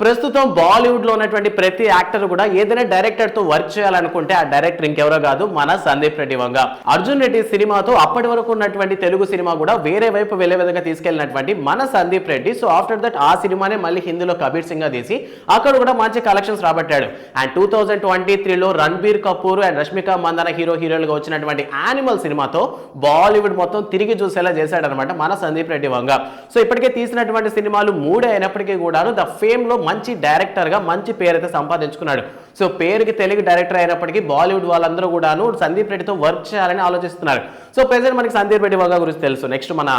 ప్రస్తుతం బాలీవుడ్లో ఉన్నటువంటి ప్రతి యాక్టర్ కూడా ఏదైనా డైరెక్టర్తో వర్క్ చేయాలనుకుంటే ఆ డైరెక్టర్ ఇంకెవరో కాదు మన సందీప్ రెడ్డి వంగ. అర్జున్ రెడ్డి సినిమాతో అప్పటి వరకు ఉన్నటువంటి తెలుగు సినిమా కూడా వేరే వైపు వెళ్ళే విధంగా తీసుకెళ్ళినటువంటి మన Sandeep Reddy. So after that ఆ సినిమానే మళ్ళీ హిందీలో కబీర్ సింగ్ తీసి అక్కడ కూడా మంచి కలెక్షన్స్ రాబట్టాడు. అండ్ టూ థౌజండ్ ట్వంటీ త్రీలో రణబీర్ కపూర్ అండ్ రష్మిక మందన హీరో హీరోలుగా వచ్చినటువంటి యానిమల్ సినిమాతో బాలీవుడ్ మొత్తం తిరిగి చూసేలా చేశాడనమాట మన సందీప్ రెడ్డి వంగ. సో ఇప్పటికే తీసినటువంటి సినిమాలు మూడే అయినప్పటికీ కూడా ద ఫేమ్లో మంచి డైరెక్టర్గా మంచి పేరు అయితే సంపాదించుకున్నాడు. సో పేరుకి తెలుగు డైరెక్టర్ అయినప్పటికీ బాలీవుడ్ వాళ్ళందరూ కూడాను సందీప్ రెడ్డితో వర్క్ చేయాలని ఆలోచిస్తున్నారు. సో ప్రెసెంట్ మనకి సందీప్ రెడ్డి వర్గ గురించి తెలుసు. నెక్స్ట్ మన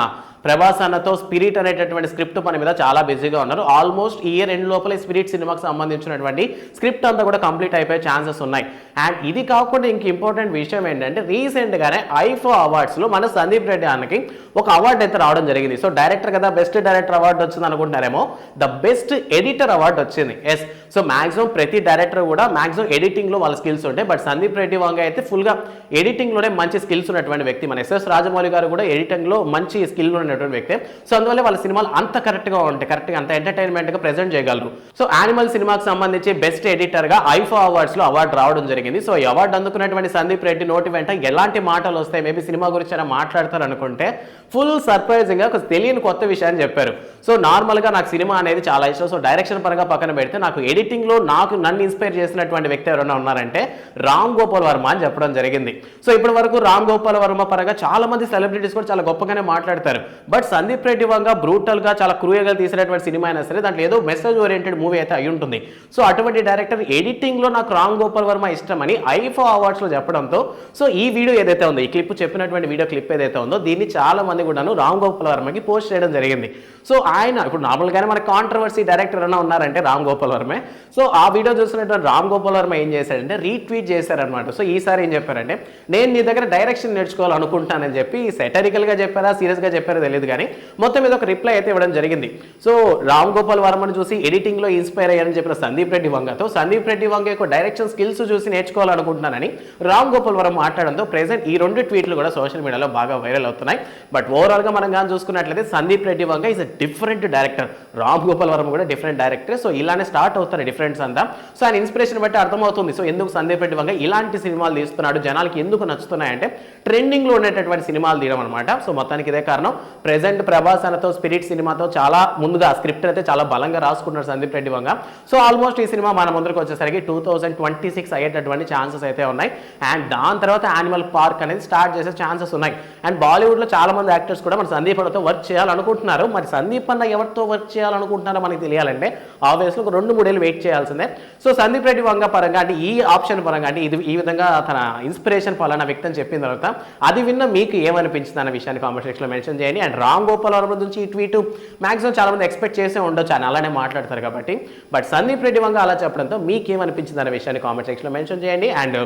ప్రభాస్ అన్నతో స్పిరిట్ అనేటటువంటి స్క్రిప్ట్ పని మీద చాలా బిజీగా ఉన్నారు. ఆల్మోస్ట్ ఇయర్ ఎండ్ లోపల స్పిరిట్ సినిమాకి సంబంధించినటువంటి స్క్రిప్ట్ అంతా కూడా కంప్లీట్ అయిపోయే ఛాన్సెస్ ఉన్నాయి. అండ్ ఇది కాకుండా ఇంక ఇంపార్టెంట్ విషయం ఏంటంటే రీసెంట్గానే ఐఫో అవార్డ్స్లో మన సందీప్ రెడ్డి అన్నకి ఒక అవార్డు అయితే రావడం జరిగింది. సో డైరెక్టర్ కదా బెస్ట్ డైరెక్టర్ అవార్డు వచ్చింది అనుకుంటారేమో ద బెస్ట్ ఎడిటర్ అవార్డు వచ్చింది. ఎస్ సో మాక్సిమం ప్రతి డైరెక్టర్ కూడా మాక్సిమం ఎడిటింగ్లో వాళ్ళ స్కిల్స్ ఉంటాయి. బట్ సందీప్ రెడ్డి వంగ అయితే ఫుల్గా ఎడిటింగ్లోనే మంచి స్కిల్స్ ఉన్నటువంటి వ్యక్తి మన ఎస్ఎస్ రాజమౌళి గారు కూడా ఎడిటింగ్లో మంచి స్కిల్ ఉన్నటువంటి వ్యక్తి. సో అందువల్ల వాళ్ళ సినిమాలు అంత కరెక్ట్గా ఉంటాయి కరెక్ట్గా అంత ఎంటర్టైన్మెంట్గా ప్రెజెంట్ చేయగలరు. సో యానిమల్ సినిమాకి సంబంధించి బెస్ట్ ఎడిటర్గా ఐఫో అవార్డ్స్లో అవార్డు రావడం జరిగింది. సో ఈ అవార్డు అందుకున్నటువంటి సందీప్ రెడ్డి నోటి వెంట ఎలాంటి మాటలు వస్తాయి? మేబీ సినిమా గురించి అయినా మాట్లాడతారు అనుకుంటే ఫుల్ సర్ప్రైజింగ్గా ఒక తెలియని కొత్త విషయాన్ని చెప్పారు. సో నార్మల్గా నాకు సినిమా అనేది చాలా ఇష్టం. సో డైరెక్షన్ పరంగా పక్కన పెడితే నాకు ఎడిటింగ్లో నాకు నన్ను ఇన్స్పైర్ చేసినటువంటి వ్యక్తి ఎవరైనా ఉన్నారంటే రామ్ గోపాల్ వర్మ అని చెప్పడం జరిగింది. సో ఇప్పటి వరకు రామ్ గోపాల్ వర్మ పరంగా చాలా మంది సెలబ్రిటీస్ కూడా చాలా గొప్పగానే మాట్లాడతారు. బట్ సందీప్ రెడ్డి వంగ బ్రూటల్గా చాలా క్రూయల్గా తీసినటువంటి సినిమా అయినా సరే దాంట్లో ఏదో మెసేజ్ ఓరియంటెడ్ మూవీ అయితే అయి ఉంటుంది. సో అటువంటి డైరెక్టర్ ఎడిటింగ్లో నాకు రామ్ గోపాల్ వర్మ ఇష్టమని ఐఫో అవార్డ్స్లో చెప్పడంతో సో ఈ వీడియో ఏదైతే ఉందో ఈ క్లిప్ చెప్పినటువంటి వీడియో క్లిప్ ఏదైతే ఉందో దీన్ని చాలా మంది కూడాను రామ్ గోపాల్ వర్మకి పోస్ట్ చేయడం జరిగింది. సో ఆయన ఇప్పుడు నార్మల్గానే మన కాంట్రవర్సీ డైరెక్టర్ అన్న ఉన్నారంటే రామ్ గోపాల్ వర్మే. సో ఆ వీడియో చూసినటువంటి రామ్ గోపాల్ వర్మ ఏం చేశాడంటే రీట్వీట్ చేశారనమాట సో ఈసారి ఏం చెప్పారంటే నేను నీ దగ్గర డైరెక్షన్ నేర్చుకోవాలనుకుంటానని చెప్పి సెటరికల్గా గా చెప్పారా సీరియస్గా గా చెప్పారో తెలియదు కానీ మొత్తం మీద ఒక రిప్లై అయితే ఇవ్వడం జరిగింది. సో రామ్ గోపాల్ వర్మను చూసి ఎడిటింగ్లో ఇన్స్పైర్ అయ్యారని చెప్పిన సందీప్ రెడ్డి వంగతో సందీప్ రెడ్డి వంగ యొక్క డైరెక్షన్ స్కిల్స్ చూసి నేర్చుకోవాలనుకుంటున్నానని రామ్ గోపాల్ వర్మ మాట్లాడంతో ప్రెసెంట్ ఈ రెండు ట్వీట్లు కూడా సోషల్ మీడియాలో బాగా వైరల్ అవుతున్నాయి. బట్ ఓవరాల్గా మనం కానీ చూసుకున్నట్లయితే Sandeep Reddy Vanga is a different different director. Ram Gopal Varma కూడా డిఫరెంట్ డైరెక్టర్. సో ఇలానే స్టార్ట్ అవుతారు డిఫరెన్స్ అంతా. సో ఆయన ఇన్స్పిరేషన్ బట్టి అర్థమవుతుంది. సో ఎందుకు సందీప్ రెడ్డి వంగ ఇలాంటి సినిమాలు తీస్తున్నాడు? జనాలకి ఎందుకు నచ్చుతున్నాయంటే ట్రెండింగ్లో ఉండేటటువంటి సినిమాలు తీయడం అనమాట సో మొత్తానికి ఇదే కారణం. ప్రెసెంట్ ప్రభాస్ అనతో స్పిరిట్ సినిమాతో చాలా ముందుగా స్క్రిప్ట్ అయితే చాలా బలంగా రాసుకున్నాడు సందీప్ రెడ్డి వంగ. సో ఆల్మోస్ట్ ఈ సినిమా మన ముందరకు వచ్చేసరికి టూ థౌసండ్ ట్వంటీ సిక్స్ అయ్యేటటువంటి ఛాన్సెస్ అయితే ఉన్నాయి. అండ్ దాని తర్వాత యానిమల్ పార్క్ అనేది స్టార్ట్ చేసే ఛాన్సెస్ ఉన్నాయి. అండ్ బాలీవుడ్లో చాలా మంది యాక్టర్స్ కూడా మన సందీప్ వర్క్ చేయాలనుకుంటున్నారు. మరి సందీప్ అన్న ఎవరితో వర్క్ చేయాలనుకుంటున్నారో మనకి తెలియాలంటే ఆబ్వియస్లీ ఒక రెండు మూడేళ్ళు వెయిట్ చేయాల్సిందే. సో సందీప్ రెడ్డి వంగ పరంగా అంటే ఈ ఆప్షన్ పరంగా అంటే ఇది ఈ విధంగా తన ఇన్స్పిరేషన్ పలానా వ్యక్తం చెప్పిన తర్వాత అది విన్న మీకు ఏమనిపించింది అన్న విషయాన్ని కామెంట్ సెక్షన్లో మెన్షన్ చేయండి. అండ్ రామ్ గోపాల్ వర్మ నుంచి ఈ ట్వీట్ మాక్సిమం చాలా మంది ఎక్స్పెక్ట్ చేసే ఉండొచ్చు అని అలానే మాట్లాడతారు కాబట్టి. బట్ సందీప్ రెడ్డి వంగ అలా చెప్పడంతో మీకేమనిపించింది అన్న విషయాన్ని కామెంట్ సెక్షన్లో మెన్షన్ చేయండి. అండ్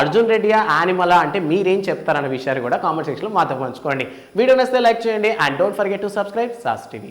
అర్జున్ రెడ్డియా యానిమలా అంటే మీరేం చెప్తారన్న విషయాన్ని కూడా కామెంట్ సెక్షన్లో మాతో పంచుకోండి. వీడియో నచ్చితే లైక్ చేయండి. And don't forget to subscribe sauce TV